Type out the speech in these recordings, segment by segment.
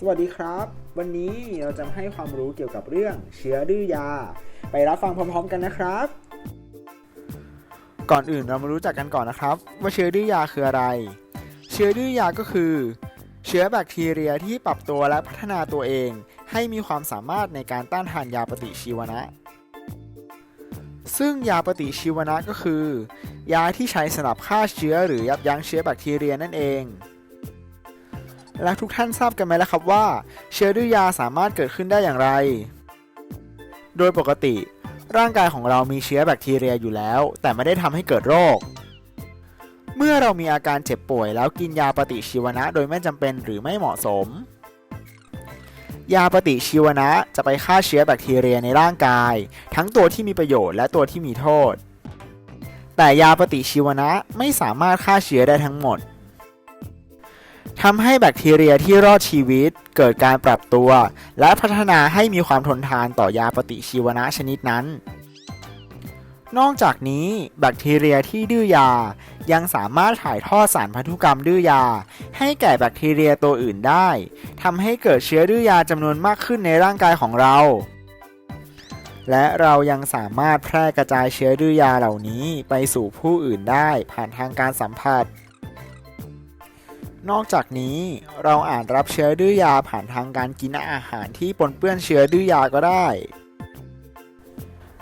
สวัสดีครับ วันนี้เราจะให้ความรู้เกี่ยวกับเรื่องเชื้อดื้อยา ไปรับฟังพร้อมๆกันนะครับ ก่อนอื่นเรามารู้จักกันก่อนนะครับ ว่าเชื้อดื้อยาคืออะไร เชื้อดื้อยาก็คือ เชื้อแบคทีเรียที่ปรับตัวและพัฒนาตัวเอง ให้มีความสามารถในการต้านทานยาปฏิชีวนะ ซึ่งยาปฏิชีวนะก็คือ ยาที่ใช้สำหรับฆ่าเชื้อหรือยับยั้งเชื้อแบคทีเรียนั่นเอง และทุกท่านทราบกันไหมแล่ะครับว่า เชื้อดื้อยาสามารถเกิดขึ้นได้อย่างไร โดยปกติ ร่างกายของเรามีเชื้อแบคทีเรียอยู่แล้ว แต่ไม่ได้ทำให้เกิดโรค เมื่อเรามีอาการเจ็บป่วย แล้วกินยาปฏิชีวนะ โดยไม่จำเป็นหรือไม่เหมาะสม ยาปฏิชีวนะจะไปฆ่าเชื้อแบคทีเรียในร่างกาย ทั้งตัวที่มีประโยชน์และตัวที่มีโทษ แต่ยาปฏิชีวนะไม่สามารถฆ่าเชื้อได้ทั้งหมด ทำให้แบคทีเรียที่รอดชีวิตเกิดการปรับตัว และพัฒนาให้มีความทนทานต่อยาปฏิชีวนะชนิดนั้น นอกจากนี้แบคทีเรียที่ดื้อยา ยังสามารถถ่ายทอดสารพันธุกรรมดื้อยา ให้แก่แบคทีเรียตัวอื่นได้ทำให้เกิดเชื้อดื้อยาจำนวนมากขึ้นในร่างกายของเราและเรายังสามารถแพร่กระจายเชื้อดื้อยาเหล่านี้ไปสู่ผู้อื่นได้ผ่านทางการสัมผัส นอกจากนี้เราอาจรับเชื้อดื้อยาผ่านทางการกินอาหารที่ปนเปื้อนเชื้อดื้อยาก็ได้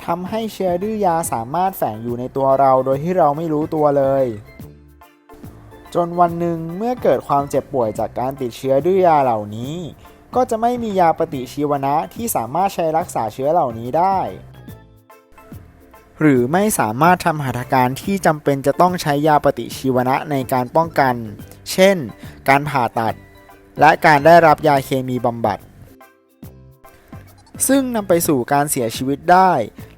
ทำให้เชื้อดื้อยาสามารถแฝงอยู่ในตัวเราโดยที่เราไม่รู้ตัวเลย จนวันหนึ่งเมื่อเกิดความเจ็บป่วยจากการติดเชื้อดื้อยาเหล่านี้ ก็จะไม่มียาปฏิชีวนะที่สามารถใช้รักษาเชื้อเหล่านี้ได้ หรือไม่สามารถทำหัตถการที่จำเป็นจะต้องใช้ยาปฏิชีวนะในการป้องกัน เช่น การผ่าตัด และการได้รับยาเคมีบำบัด ซึ่งนำไปสู่การเสียชีวิตได้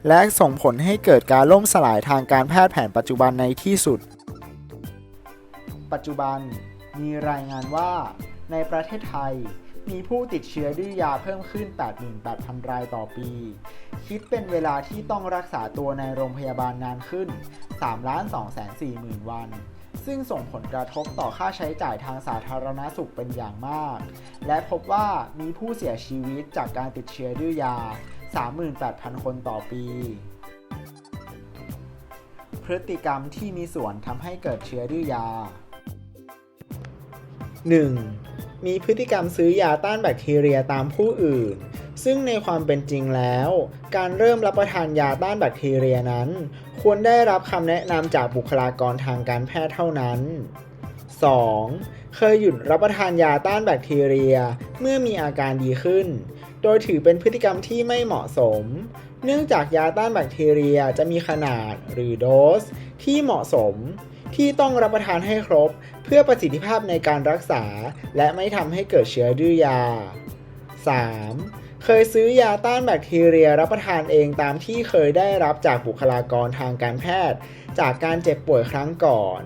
และส่งผลให้เกิดการล่มสลายทางการแพทย์แผนปัจจุบันในที่สุด ปัจจุบันมีรายงานว่าในประเทศไทย มีผู้ติดเชื้อดื้อยาเพิ่มขึ้น 88,000 รายต่อปี คิดเป็นเวลาที่ต้องรักษาตัวในโรงพยาบาลนานขึ้น 3,240,000วัน ซึ่งส่งผลกระทบต่อค่าใช้จ่ายทางสาธารณสุขเป็นอย่างมาก และพบว่ามีผู้เสียชีวิตจากการติดเชื้อดื้อยา 38,000 คนต่อปีพฤติกรรมที่มีส่วนทำให้เกิดเชื้อดื้อยา 1. มีพฤติกรรมซื้อยาต้านแบคทีเรียตามผู้อื่น ซึ่งในความเป็นจริงแล้ว การเริ่มรับประทานยาต้านแบคทีเรียนั้น ควรได้รับคำแนะนำจากบุคลากรทางการแพทย์เท่านั้น 2. เคยหยุดรับประทานยาต้านแบคทีเรียเมื่อมีอาการดีขึ้น โดยถือเป็นพฤติกรรมที่ไม่เหมาะสม เนื่องจากยาต้านแบคทีเรียจะมีขนาดหรือโดสที่เหมาะสม ที่ต้องรับประทานให้ครบ เพื่อประสิทธิภาพในการรักษา และไม่ทำให้เกิดเชื้อดื้อยา 3. เคยซื้อยาต้านแบคทีเรียรับประทานเองตามที่เคยได้รับจากบุคลากรทางการแพทย์ จากการเจ็บป่วยครั้งก่อน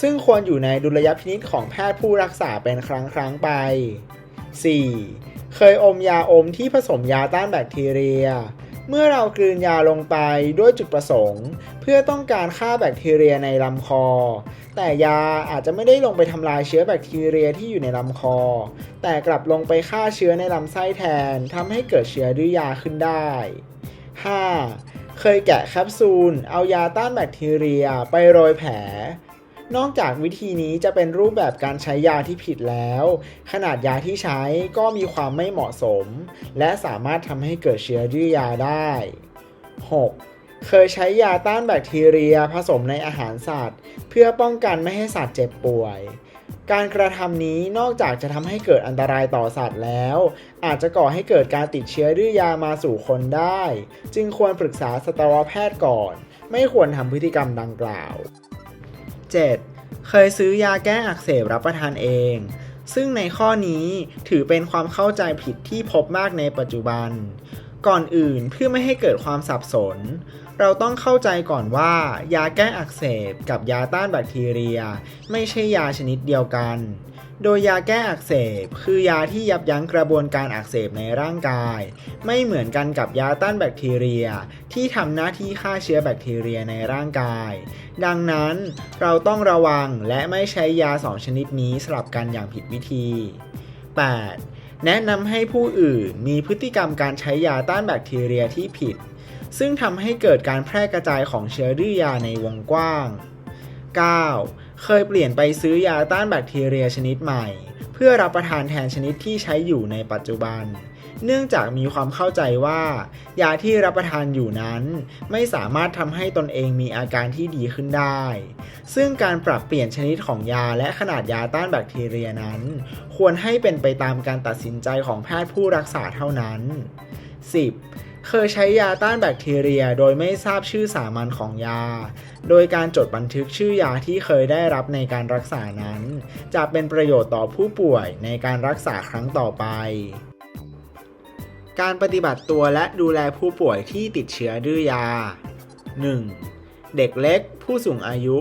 ซึ่งควรอยู่ในดุลยพินิจของแพทย์ผู้รักษาเป็นครั้งครั้งไป 4. เคยอมยาอมที่ผสมยาต้านแบคทีเรีย เมื่อเรากลืนยาลงไปด้วยจุดประสงค์ พื่อต้องการฆ่าแบคทีเรียในลำคอ แต่ยาอาจจะไม่ได้ลงไปทำลายเชื้อแบคทีเรียที่อยู่ในลำคอ แต่กลับลงไปฆ่าเชื้อในลำไส้แทนทำให้เกิดเชื้อดื้อยาขึ้นได้ 5. เคยแกะแคปซูล เอายาต้านแบคทีเรียไปโรยแผล นอกจากวิธีนี้จะเป็นรูปแบบการใช้ยาที่ผิดแล้ว ขนาดยาที่ใช้ก็มีความไม่เหมาะสม และสามารถทำให้เกิดเชื้อดื้อยาได้ 6. เคยใช้ยาต้านแบคทีเรียผสมในอาหารสัตว์ เพื่อป้องกันไม่ให้สัตว์เจ็บป่วย การกระทำนี้นอกจากจะทำให้เกิดอันตรายต่อสัตว์แล้ว อาจจะก่อให้เกิดการติดเชื้อดื้อยามาสู่คนได้ จึงควรปรึกษาสัตวแพทย์ก่อน ไม่ควรทำพฤติกรรมดังกล่าว 7. เคยซื้อยาแก้อักเสบรับประทานเอง ซึ่งในข้อนี้ถือเป็นความเข้าใจผิดที่พบมากในปัจจุบัน ก่อนอื่นเพื่อไม่ให้เกิดความสับสน เราต้องเข้าใจก่อนว่า ยาแก้อักเสบกับยาต้านแบคทีเรีย ไม่ใช่ยาชนิดเดียวกัน โดยยาแก้อักเสบ คือยาที่ยับยั้งกระบวนการอักเสบในร่างกาย ไม่เหมือนกันกับยาต้านแบคทีเรีย ที่ทำหน้าที่ฆ่าเชื้อแบคทีเรียในร่างกาย ดังนั้นเราต้องระวังและไม่ใช้ยาสองชนิดนี้สลับกันอย่างผิดวิธี 8. แนะนำให้ผู้อื่นมีพฤติกรรมการใช้ยาต้านแบคทีเรียที่ผิด ซึ่งทำให้เกิดการแพร่กระจายของเชื้อดื้อยาในวงกว้าง 9. เคยเปลี่ยนไปซื้อยาต้านแบคทีเรียชนิดใหม่ เพื่อรับประทานแทนชนิดที่ใช้อยู่ในปัจจุบัน เนื่องจากมีความเข้าใจว่า ยาที่รับประทานอยู่นั้น ไม่สามารถทำให้ตนเองมีอาการที่ดีขึ้นได้ ซึ่งการปรับเปลี่ยนชนิดของยาและขนาดยาต้านแบคทีเรียนั้น ควรให้เป็นไปตามการตัดสินใจของแพทย์ผู้รักษาเท่านั้น 10. เคยใช้ยาต้านแบคทีเรียโดยไม่ทราบชื่อสามัญของยา โดยการจดบันทึกชื่อยาที่เคยได้รับในการรักษานั้น จะเป็นประโยชน์ต่อผู้ป่วยในการรักษาครั้งต่อไป การปฏิบัติตัวและดูแลผู้ป่วยที่ติดเชื้อดื้อยา 1. เด็กเล็ก ผู้สูงอายุ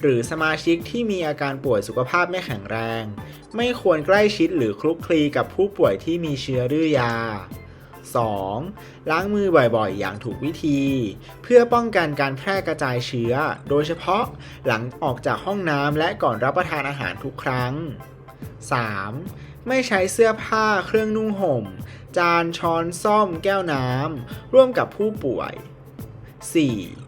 หรือสมาชิกที่มีอาการป่วยสุขภาพไม่แข็งแรง ไม่ควรใกล้ชิดหรือคลุกคลีกับผู้ป่วยที่มีเชื้อดื้อยา 2. ล้างมือบ่อยๆ อย่างถูกวิธี เพื่อป้องกันการแพร่กระจายเชื้อ โดยเฉพาะหลังออกจากห้องน้ำและก่อนรับประทานอาหารทุกครั้ง 3. ไม่ใช้เสื้อผ้าเครื่องนุ่งห่ม จานช้อนซ่อมแก้วน้ำร่วมกับผู้ป่วย 4.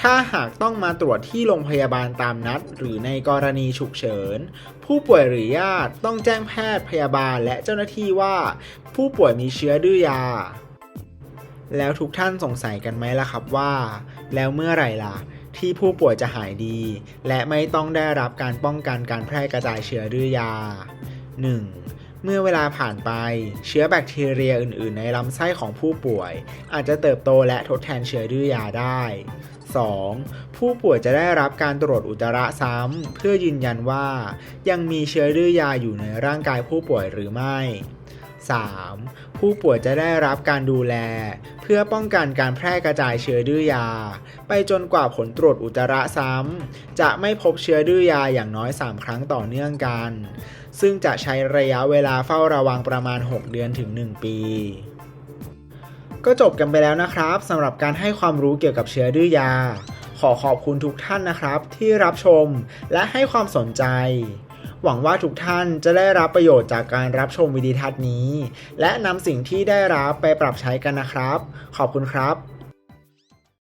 ถ้าหากต้องมาตรวจที่โรงพยาบาลตามนัด หรือในกรณีฉุกเฉิน ผู้ป่วยหรือญาติต้องแจ้งแพทย์พยาบาลและเจ้าหน้าที่ว่า ผู้ป่วยมีเชื้อดื้อยา แล้วทุกท่านสงสัยกันไหมล่ะครับว่า แล้วเมื่อไหร่ล่ะ ที่ผู้ป่วยจะหายดี และไม่ต้องได้รับการป้องกันการแพร่กระจายเชื้อดื้อยา 1. เมื่อเวลาผ่านไป เชื้อแบคทีเรียอื่น ๆ ในลำไส้ของผู้ป่วย อาจจะเติบโตและทดแทนเชื้อดื้อยาได้ 2. ผู้ป่วยจะได้รับการตรวจอุจจาระซ้ำ เพื่อยืนยันว่า ยังมีเชื้อดื้อยาอยู่ในร่างกายผู้ป่วยหรือไม่ 3. ผู้ป่วยจะได้รับการดูแล เพื่อป้องกันการแพร่กระจายเชื้อดื้อยา ไปจนกว่าผลตรวจอุจจาระซ้ำ จะไม่พบเชื้อดื้อยาอย่างน้อย 3 ครั้งต่อเนื่องกัน ซึ่งจะใช้ระยะเวลาเฝ้าระวังประมาณ 6 เดือนถึง 1 ปี ก็จบกันไปแล้วนะครับสำหรับการให้ความรู้เกี่ยวกับเชื้อดื้อยา ขอขอบคุณทุกท่านนะครับ ที่รับชมและให้ความสนใจ หวังว่าทุกท่านจะได้รับประโยชน์จากการรับชมวิดีทัศน์นี้ และนำสิ่งที่ได้รับไปปรับใช้กันนะครับ ขอบคุณครับ